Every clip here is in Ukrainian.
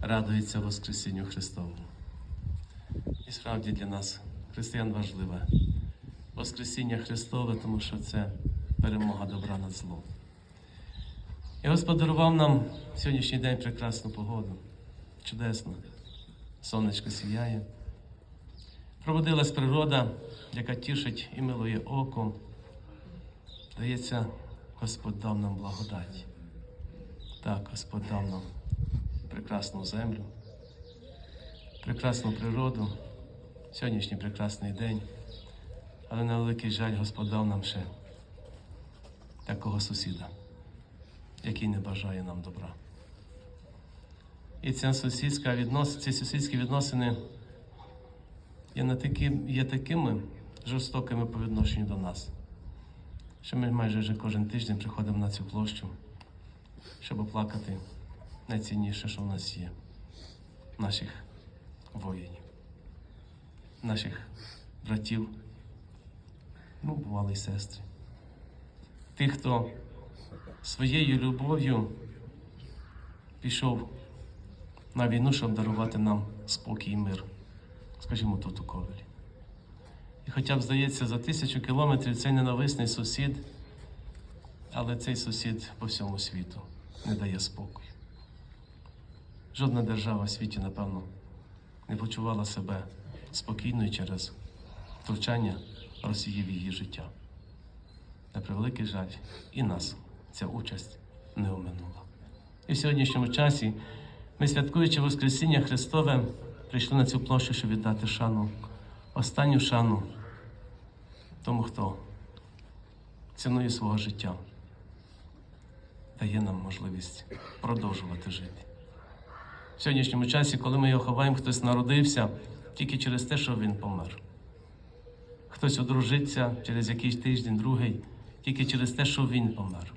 радується Воскресінню Христовому. І справді для нас, християн, важливе Воскресіння Христове, тому що це перемога добра над злом. І Господь дарував нам сьогоднішній день прекрасну погоду. Чудесно. Сонечко сіяє. Пробудилась природа, яка тішить і милує око. Здається, Господь дав нам благодать. Так, Господь дав нам прекрасну землю, прекрасну природу, сьогоднішній прекрасний день. Але на великий жаль Господь дав нам ще такого сусіда, який не бажає нам добра. І ця сусідська віднос... ці сусідські відносини є, не такі... є такими жорстокими по відношенню до нас, що ми майже вже кожен тиждень приходимо на цю площу, щоб оплакати найцінніше, що в нас є, наших воїнів, наших братів, ну, бували й сестри. Тих, хто своєю любов'ю пішов на війну, щоб дарувати нам спокій і мир, скажімо, тут у Ковелі. І хоча б здається, за тисячу кілометрів цей ненависний сусід, але цей сусід по всьому світу не дає спокою. Жодна держава в світі, напевно, не почувала себе спокійною через втручання Росії в її життя. На превеликий жаль, і нас ця участь не оминула. І в сьогоднішньому часі ми, святкуючи Воскресіння Христове, прийшли на цю площу, щоб віддати шану, останню шану тому, хто ціною свого життя дає нам можливість продовжувати жити. В сьогоднішньому часі, коли ми його ховаємо, хтось народився тільки через те, що він помер. Хтось одружиться через якийсь тиждень, другий, тільки через те, що він помер.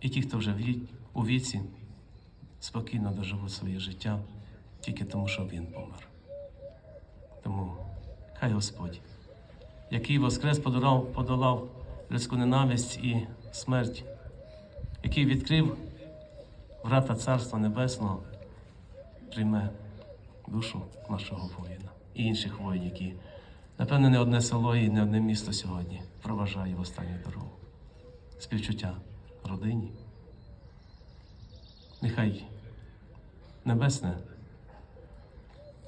І ті, хто вже у віці, спокійно доживуть своє життя тільки тому, що він помер. Тому хай Господь, який воскрес подолав, подолав людську ненависть і смерть, який відкрив врата Царства Небесного, прийме душу нашого воїна і інших воїнів, які, напевне, не одне село і не одне місто сьогодні проважає в останню дорогу. Співчуття родині. Нехай небесне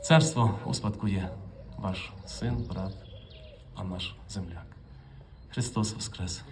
царство успадкує ваш син, брат, а наш земляк. Христос Воскрес!